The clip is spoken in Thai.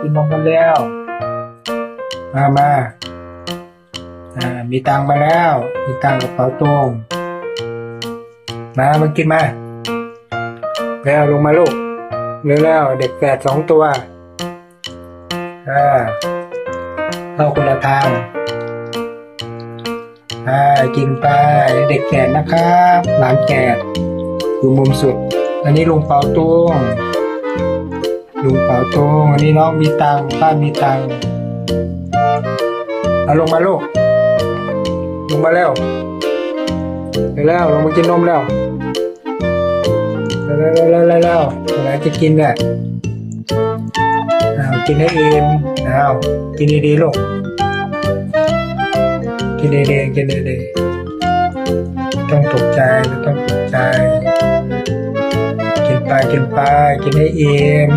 กินนมกันแล้ว มามาอ่ามีตังมาแล้ว มีตังกับเป๋าตรงมามากินมาแล้วลงมาลูกเร็วแล้วเด็กแฝดสองตัวอ่าเข้าคนละทางอ่ากินไปเด็กแก่นะครับหลานแก่อยู่มุมสุด อันนี้ลุงเปาตุ้ง เปาตุ้งอันนี้น้องมีตังป้ามีตังเอาลงมาลูกลงมาแล้วเร็วแล้วลงมากินนมแล้วเร็วเร็วเร็วเร็วเร็วจะกินเนี่ยอ้ากินให้อิ่มอ้าวกินดีๆลูกกินดีๆกินดีๆต้องตกใจต้องตกใจกินไปกินไปกินให้อิ่ม